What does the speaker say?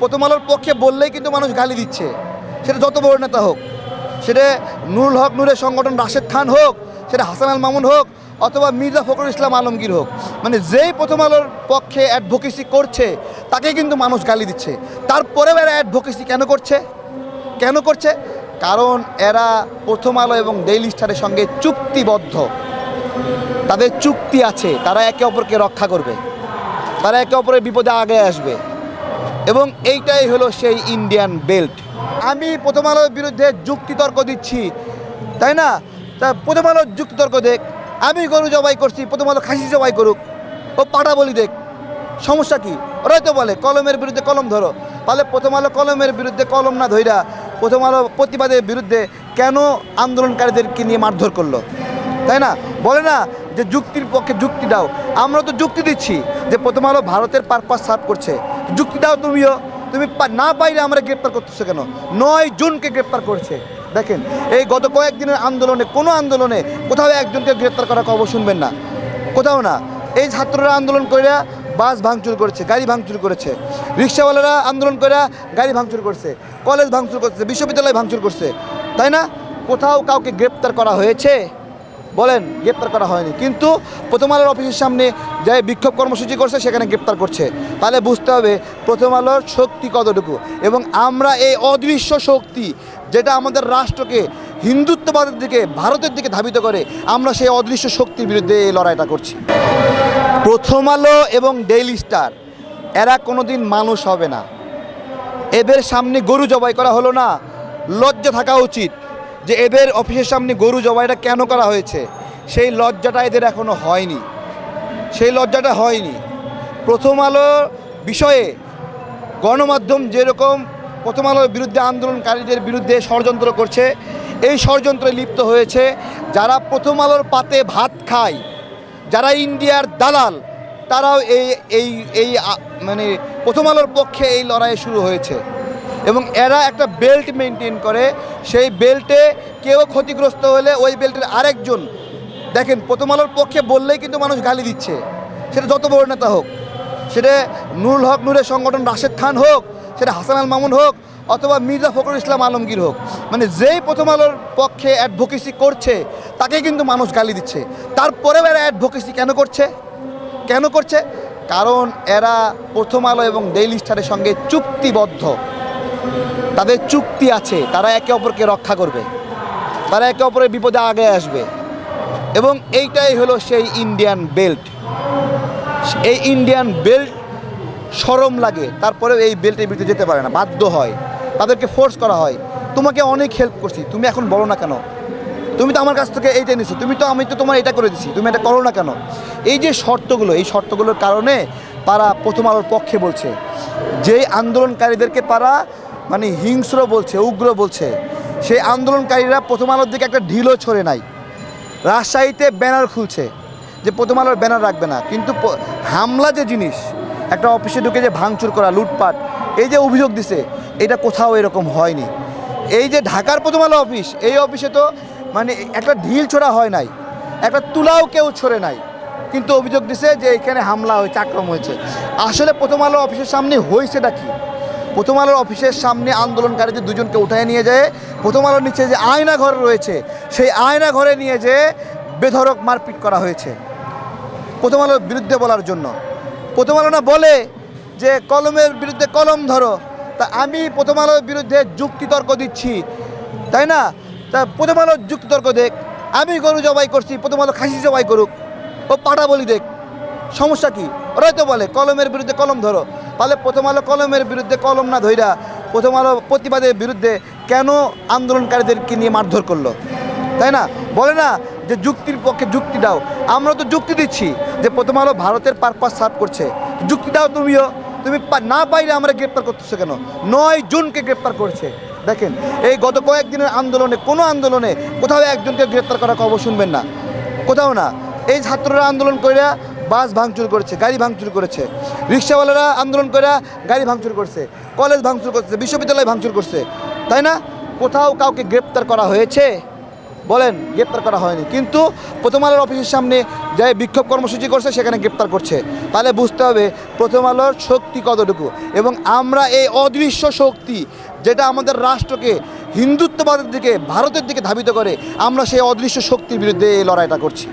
প্রথম আলোর পক্ষে বললেই কিন্তু মানুষ গালি দিচ্ছে। সেটা যত বড় নেতা হোক, সেটা নুরুল হক, নূরের সংগঠন রাশেদ খান হোক, সেটা হাসান আল মামুন হোক, অথবা মির্জা ফখরুল ইসলাম আলমগীর হোক মানে যেই প্রথম আলোর পক্ষে অ্যাডভোকেসি করছে, তাকে কিন্তু মানুষ গালি দিচ্ছে। তারপরেও এরা অ্যাডভোকেসি কেন করছে? কেন করছে? কারণ এরা প্রথম আলো এবং ডেইলি স্টারের সঙ্গে চুক্তিবদ্ধ। তাদের চুক্তি আছে, তারা একে অপরকে রক্ষা করবে। তারা একে অপরের বিপদে আগে আসবে। এবং এইটাই হলো সেই ইন্ডিয়ান বেল্ট আমি প্রথম আলোর বিরুদ্ধে যুক্তিতর্ক দিচ্ছি, তাই না? তা প্রথম আলোর যুক্তিতর্ক দেখ। আমি গরু জবাই করছি, প্রথম আলো খাসি জবাই করুক। ও পাটা বলি দেখ। সমস্যা কি? ওরাই তো বলে, কলমের বিরুদ্ধে কলম ধরো। তাহলে প্রথম আলো কলমের বিরুদ্ধে কলম না ধইরা প্রথম আলো প্রতিবাদের বিরুদ্ধে কেন আন্দোলনকারীদেরকে নিয়ে মারধর করল? তাই না? বলে না যে যুক্তির পক্ষে যুক্তি দাও। আমরা তো যুক্তি দিচ্ছি যে প্রথম আলো ভারতের পারপাস সার্ভ করছে। যুক্তি দাও তুমিও। তুমি না পাইলে আমরা গ্রেপ্তার করতেছো কেন? নয় জুনকে গ্রেপ্তার করছে। দেখেন, এই গত কয়েকদিনের আন্দোলনে, কোনো আন্দোলনে কোথাও একজনকে গ্রেপ্তার করার খবর শুনবেন না। কোথাও না। এই ছাত্ররা আন্দোলন করে বাস ভাঙচুর করেছে, গাড়ি ভাঙচুর করেছে। রিক্সাওয়ালারা আন্দোলন করে গাড়ি ভাঙচুর করছে, কলেজ ভাঙচুর করছে, বিশ্ববিদ্যালয় ভাঙচুর করছে। তাই না? কোথাও কাউকে গ্রেপ্তার করা হয়েছে? বলেন, গ্রেপ্তার করা হয়নি। কিন্তু প্রথম আলোর অফিসের সামনে যে বিক্ষোভ কর্মসূচি করছে, সেখানে গ্রেপ্তার করছে। তাহলে বুঝতে হবে প্রথম আলোর শক্তি কতটুকু। এবং আমরা এই অদৃশ্য শক্তি যেটা আমাদের রাষ্ট্রকে হিন্দুত্ববাদের দিকে, ভারতের দিকে ধাবিত করে, আমরা সেই অদৃশ্য শক্তির বিরুদ্ধে এই লড়াইটা করছি। প্রথম আলো এবং ডেইলি স্টার এরা কোনোদিন মানুষ হবে না। এদের সামনে গরু জবাই করা হলো না। লজ্জা থাকা উচিত। যে এদের অফিসের সামনে গরু জবাইটা কেন করা হয়েছে, সেই লজ্জাটা এদের এখনও হয়নি। সেই লজ্জাটা হয়নি। প্রথম আলো বিষয়ে গণমাধ্যম যেরকম প্রথম আলোর বিরুদ্ধে আন্দোলনকারীদের বিরুদ্ধে ষড়যন্ত্র করছে, এই ষড়যন্ত্রে লিপ্ত হয়েছে যারা প্রথম আলোর পাতে ভাত খায়, যারা ইন্ডিয়ার দালাল, তারাও এই এই এই মানে প্রথম আলোর পক্ষে এই লড়াই শুরু হয়েছে। এবং এরা একটা বেল্ট মেনটেন করে। সেই বেল্টে কেউ ক্ষতিগ্রস্ত হলে ওই বেল্টের আরেকজন, দেখেন, প্রথম আলোর পক্ষে বললেই কিন্তু মানুষ গালি দিচ্ছে। সেটা যত বড় নেতা হোক, সেটা নুরুল হক, নুরের সংগঠন রাশেদ খান হোক, সেটা হাসান আল মামুন হোক, অথবা মির্জা ফখরুল ইসলাম আলমগীর হোক। মানে যেই প্রথম আলোর পক্ষে অ্যাডভোকেসি করছে তাকে কিন্তু মানুষ গালি দিচ্ছে। তারপরেও এরা অ্যাডভোকেসি কেন করছে? কেন করছে? কারণ এরা প্রথম আলো এবং ডেইলি স্টারের সঙ্গে চুক্তিবদ্ধ। তাদের চুক্তি আছে, তারা একে অপরকে রক্ষা করবে, তারা একে অপরের বিপদে আগে আসবে। এবং এইটাই হলো সেই ইন্ডিয়ান বেল্ট এই ইন্ডিয়ান বেল্ট সরম লাগে, তারপরেও এই বেল্টের বিরুদ্ধে যেতে পারে না, বাধ্য হয়। তাদেরকে ফোর্স করা হয়। তোমাকে অনেক হেল্প করছি, তুমি এখন বলো না কেন? তুমি তো আমার কাছ থেকে এইটা নিছো তুমি তো, আমি তো তোমার এটা করে দিছি, তুমি এটা করো না কেন? এই যে শর্তগুলো, এই শর্তগুলোর কারণে তারা প্রথম আলোর পক্ষে বলছে, যেই আন্দোলনকারীদেরকে তারা মানে হিংস্র বলছে, উগ্র বলছে। সেই আন্দোলনকারীরা প্রথম আলোর দিকে একটা ঢিলও ছড়ে নাই। রাজশাহীতে ব্যানার খুলছে যে প্রথম আলোর ব্যানার রাখবে না। কিন্তু হামলা যে জিনিস, একটা অফিসে ঢুকে যে ভাঙচুর করা, লুটপাট, এই যে অভিযোগ দিছে, এটা কোথাও এরকম হয়নি। এই যে ঢাকার প্রথম আলো অফিস, এই অফিসে তো মানে একটা ঢিল ছোড়া হয় নাই, একটা তুলাও কেউ ছড়ে নাই। কিন্তু অভিযোগ দিছে যে এখানে হামলা হয়েছে আক্রম হয়েছে। আসলে প্রথম আলো অফিসের সামনে হয়েছেটা কি? প্রথম আলোর অফিসের সামনে আন্দোলনকারীদের দুজনকে উঠায় নিয়ে যায়। প্রথম আলোর নিচে যে আয়না ঘর রয়েছে, সেই আয়না ঘরে নিয়ে যেয়ে বেধরক মারপিট করা হয়েছে। প্রথম আলোর বিরুদ্ধে বলার জন্য। প্রথম আলো না বলে যে কলমের বিরুদ্ধে কলম ধরো, তা আমি প্রথম আলোর বিরুদ্ধে যুক্তিতর্ক দিচ্ছি, তাই না? তা প্রথম আলোর যুক্তিতর্ক দেখ, আমি গরু জবাই করছি, প্রথম আলো খাসি জবাই করুক, ও পাটা বলি দেখ। সমস্যা কি? ওরাই তো বলে, কলমের বিরুদ্ধে কলম ধরো। তাহলে প্রথম আলো কলমের বিরুদ্ধে কলম না ধইরা প্রথম আলো প্রতিবাদের বিরুদ্ধে কেন আন্দোলনকারীদেরকে নিয়ে মারধর করল? তাই না? বলে না যে যুক্তির পক্ষে যুক্তি দাও। আমরা তো যুক্তি দিচ্ছি যে প্রথম আলো ভারতের পারপাস সার্ভ করছে। যুক্তি দাও তুমিও। তুমি না পাইলে আমরা গ্রেপ্তার করতেছো কেন? নয় জুনকে গ্রেপ্তার করছে। দেখেন, এই গত কয়েকদিনের আন্দোলনে, কোনো আন্দোলনে কোথাও একজনকে গ্রেপ্তার করার খবর শুনবেন না। কোথাও না। এই ছাত্ররা আন্দোলন করে বাস ভাঙচুর করেছে, গাড়ি ভাঙচুর করেছে। রিক্সাওয়ালারা আন্দোলন করে গাড়ি ভাঙচুর করছে, কলেজ ভাঙচুর করছে, বিশ্ববিদ্যালয় ভাঙচুর করছে। তাই না? কোথাও কাউকে গ্রেপ্তার করা হয়েছে? বলেন, গ্রেপ্তার করা হয়নি। কিন্তু প্রথম আলোর অফিসের সামনে যে বিক্ষোভ কর্মসূচি করছে, সেখানে গ্রেপ্তার করছে। তাহলে বুঝতে হবে, প্রথম আলোর শক্তি কতটুকু? এবং আমরা এই অদৃশ্য শক্তি যেটা আমাদের রাষ্ট্রকে হিন্দুত্ববাদের দিকে, ভারতের দিকে ধাবিত করে, আমরা সেই অদৃশ্য শক্তির বিরুদ্ধে এই লড়াইটা করছি।